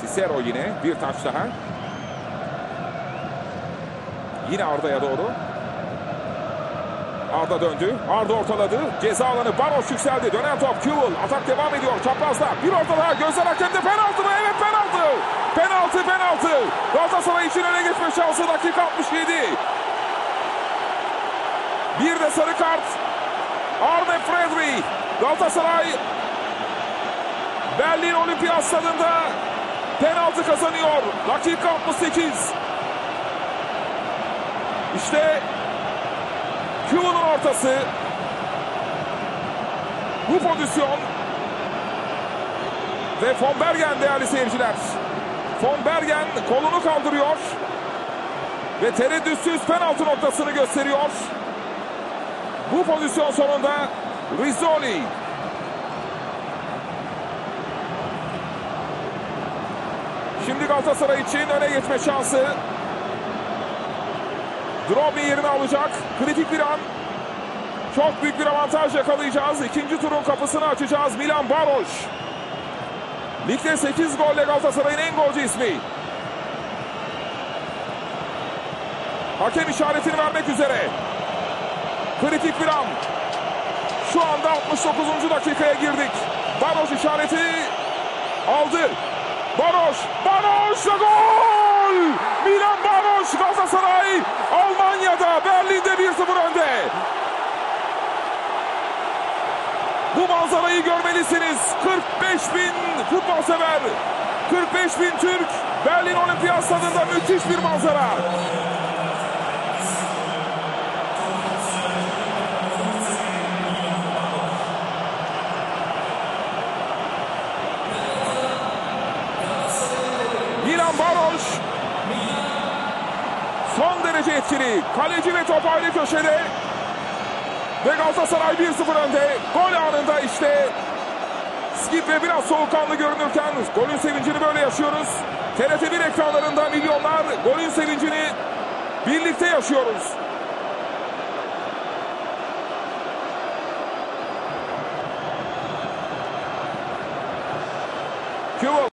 Cicero yine bir taç daha. Yine Arda'ya doğru. Arda döndü. Arda ortaladı. Ceza alanı Baros yükseldi. Dönen top Kewell. Atak devam ediyor. Çaprazda. Bir orta daha. Gözler hakemde. Penaltı mı? Evet penaltı. Penaltı penaltı. Galatasaray için öne geçme şansı dakika 67. Bir de sarı kart. Arne Fredri. Galatasaray Berlin Olimpiyat Stadında penaltı kazanıyor. Dakika 68. İşte Kıvıl'ın ortası. Bu pozisyon. Ve Von Bergen değerli seyirciler. Von Bergen kolunu kaldırıyor. Ve tereddütsüz penaltı noktasını gösteriyor. Bu pozisyon sonunda Rizzoli. Şimdi Galatasaray için öne geçme şansı. Drobi yerini alacak. Kritik bir an. Çok büyük bir avantaj yakalayacağız. İkinci turun kapısını açacağız. Milan Baroş. Ligde 8 golle Galatasaray'ın en golcü ismi. Hakem işaretini vermek üzere. Kritik bir an. Şu anda 69. dakikaya girdik. Baroş işareti aldı. Baroş, Baroş ve gol! Milan Baroş Galatasaray Almanya'da Berlin'de 1-0 önde. Bu manzarayı görmelisiniz. 45 bin futbol sever. 45 bin Türk Berlin Olimpiyat Stadında müthiş bir manzara. Baroş son derece etkili. Kaleci ve top ayrı köşede. Ve Galatasaray 1-0 önde. Gol anında işte Skip ve biraz soğukkanlı görünürken golün sevincini böyle yaşıyoruz. TRT1 ekranlarında milyonlar golün sevincini birlikte yaşıyoruz. Kewell